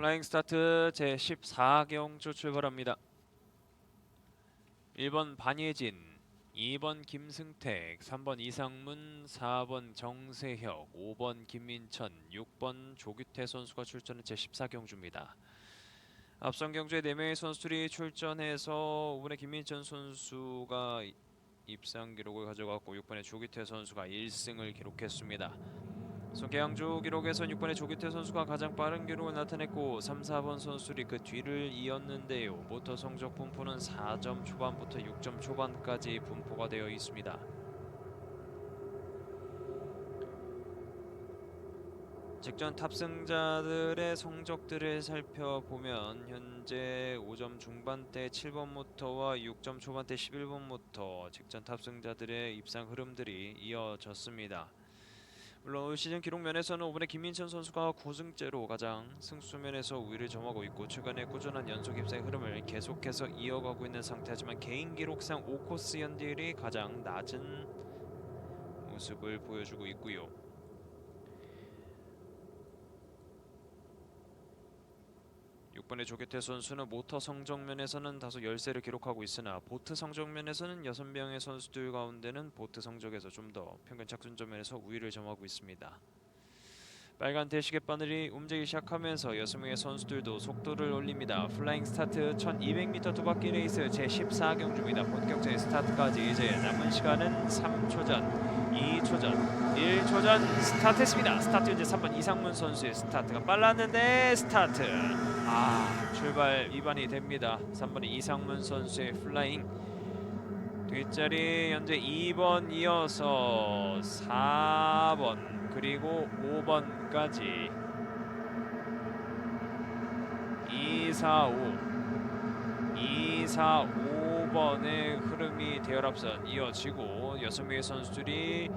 플라잉 스타트 제 14경주 출발합니다. 1번 반예진, 2번 김승택, 3번 이상문, 4번 정세혁, 5번 김민천, 6번 조규태 선수가 출전한 제 14경주입니다. 앞선 경주에 4명의 선수들이 출전해서 5번의 김민천 선수가 이- 입상 기록을 가져갔고 6번의 조규태 선수가 1승을 기록했습니다. 소개양조 기록에선 6번의 조규태 선수가 가장 빠른 기록을 나타냈고 3, 4번 선수들이 그 뒤를 이었는데요. 모터 성적 분포는 4점 초반부터 6점 초반까지 분포가 되어 있습니다. 직전 탑승자들의 성적들을 살펴보면 현재 5점 중반대 7번 모터와 6점 초반대 11번 모터 직전 탑승자들의 입상 흐름들이 이어졌습니다. 물론 올 시즌 기록 면에서는 5번의 김민천 선수가 9승째로 가장 승수 면에서 우위를 점하고 있고 최근에 꾸준한 연속 입상의 흐름을 계속해서 이어가고 있는 상태지만 개인 기록상 5코스 연딜이 가장 낮은 모습을 보여주고 있고요. 육번의 조규태 선수는 모터 성적 면에서는 다소 열세를 기록하고 있으나 보트 성적 면에서는 여섯 명의 선수들 가운데는 보트 성적에서 좀 더 평균 착순점 면에서 우위를 점하고 있습니다. 빨간 대시계 바늘이 움직이기 시작하면서 여섯 명의 선수들도 속도를 올립니다. 플라잉 스타트 1200m 두 바퀴 레이스 제 14경주입니다. 본격적인 스타트까지 이제 남은 시간은 3초 전, 2초 전, 1초 전 스타트했습니다. 스타트 현재 3번 이상문 선수의 스타트가 빨랐는데 스타트. 아 출발 위반이 됩니다. 3번의 이상문 선수의 플라잉. 뒷자리 현재 2번 이어서 4번 그리고 5번까지. 2, 4, 5 2, 4, 5 번의 흐름이 대열 앞선 이어지고 6명의 선수들이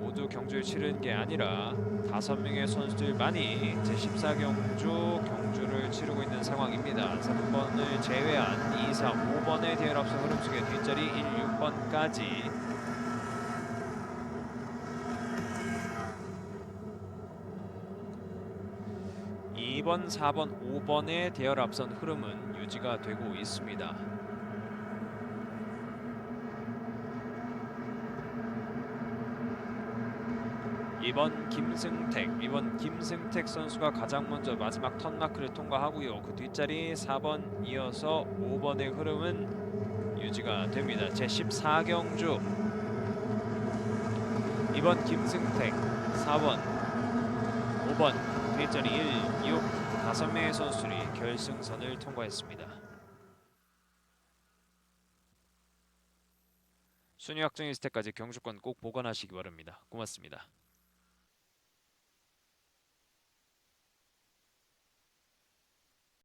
모두 경주를 치르는 게 아니라 5명의 선수들만이 제14경주 경주를 치르고 있는 상황입니다. 3번을 제외한 2, 4, 5번의 대열 앞선 흐름 속에 뒷자리 1, 6번까지 2번, 4번, 5번의 대열 앞선 흐름은 유지가 되고 있습니다. 2번 김승택, 2번 김승택 선수가 가장 먼저 마지막 턴 마크를 통과하고요. 그 뒷자리 4번 이어서 5번의 흐름은 유지가 됩니다. 제 14경주 2번 김승택, 4번, 5번 뒷자리 1, 6 다섯 명의 선수들이 결승선을 통과했습니다. 순위 확정 때까지 경주권 꼭 보관하시기 바랍니다. 고맙습니다.